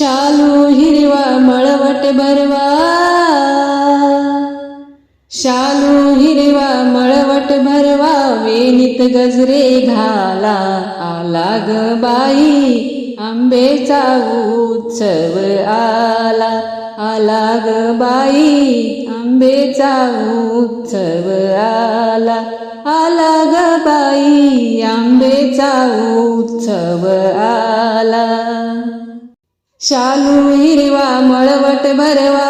शालू हिरवा मळवट भरवा. शालू हिरवा मळवट भरवा वेणीत गजरे घाला. आला ग बाई आंबेचा उत्सव आला. आला ग बाई आंबेचा उत्सव आला. आला ग बाई आंबेचा उत्सव आला. शालू हिरवा मळवट भरवा.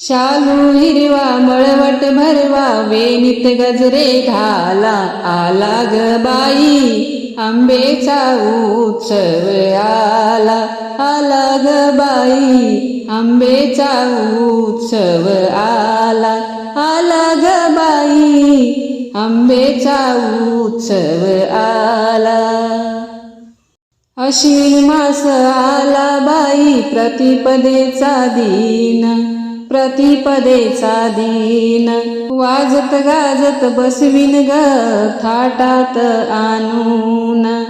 शालू हिरवा मळवट भरवा. वेणीत गजरे घाला आला ग बाई. आंबेचा उत्सव आला आला ग बाई. आंबेचा उत्सव आला आला ग बाई. आंबेचा उत्सव आला. अशी मास आला बाई प्रतिपदेचा दीन प्रतिपदेचा दीन. वाजत गाजत बसविन ग थाटात आणून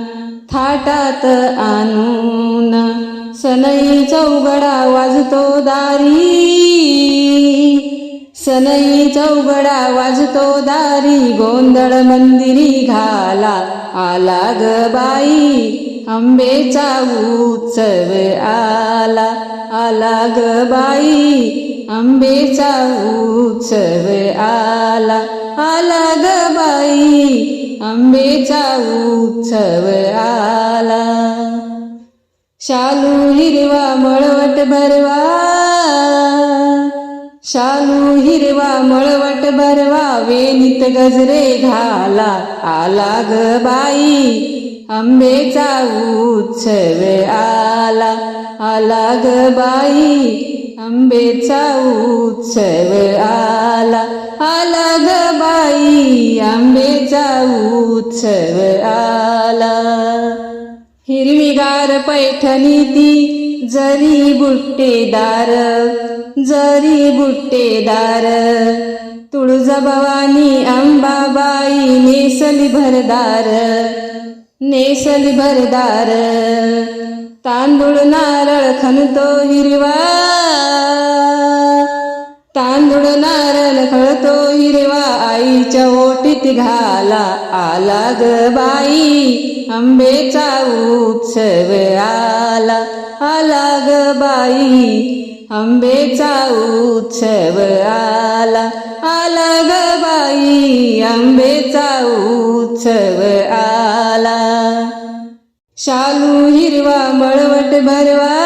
थाटात आणून. सनई चौगडा वाजतो दारी. सनई चौगडा वाजतो दारी गोंधळ मंदिरी घाला आला ग बाई. आंबेचा उत्सव आला आला ग बाई. आंबेचा उत्सव आला आला ग बाई. आंबेचा उत्सव आला. शालू हिरवा मळवट भरवा शालू हिरवा मळवट भरवा वेणीत गजरे घाला आला ग बाई. आंबेचा उत्सव आला आला ग बाई. आंबेचा उत्सव आला आला ग बाई. आंबेचा उत्सव आला. हिरवीगार पैठणी ती जरी बुट्टेदार जरी बुट्टेदार तुळजाभवानी अंबाबाई नेसली भरदार नेसली भरदार तांदूळ नारळ खणतो हिरवा तांदूळ नारळ खळतो हिरवा आईच्या ओटीत घाला आला ग बाई आंबेचा उत्सव आला. आला ग बाई. आंबेचा उत्सव आला. आला ग बाई आंबेचा उत्सव आला. शालू हिरवा मळवट भरवा.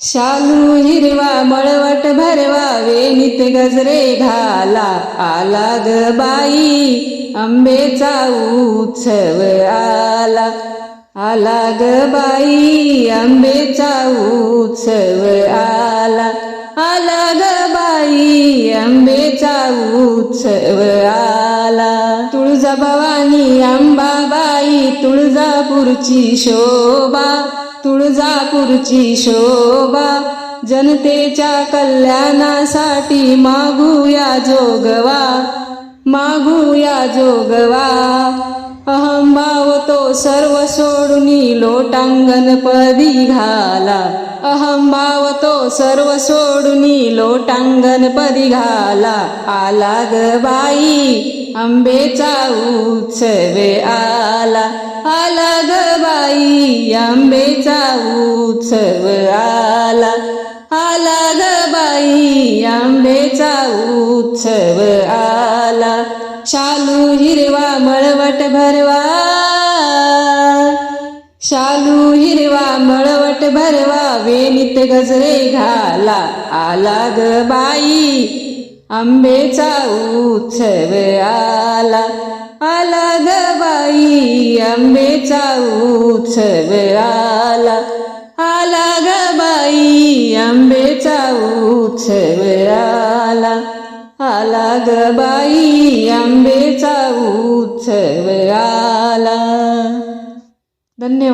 शालू हिरवा मळवट भरवा. वेणीत गजरे घाला. आला ग बाई आंबेचा उत्सव आला. आला ग बाई आंबेचा उत्सव आला. आला ग बाई आंबेचा उत्सव आला. तुळजाभवानी अंबाबाई तुळजापूरची शोभा तुळजापूरची शोभा. जनतेच्या कल्याणासाठी मागूया जोगवा मागूया जोगवा. सर्व सोडुनी लोटांगण पदी घाला. अहंभाव तो सर्व सोडुनी लोटांगण पदी घाला. आला ग बाई आंबेचा उत्सव आला. आला ग बाई आंबेचा उत्सव आला. आला ग बाई आंबेचा उत्सव आला. शालू हिरवा मळवट भरवा शालू हिरवा मळवट भरवा वेणीत गजरे घाला आला ग बाई. आंबेचा उत्सव आला आला ग बाई. आंबेचा उत्सव आला आला ग बाई. आंबेचा उत्सव आला आला ग बाई. आंबेचा उत्सव आला. धन्यवाद.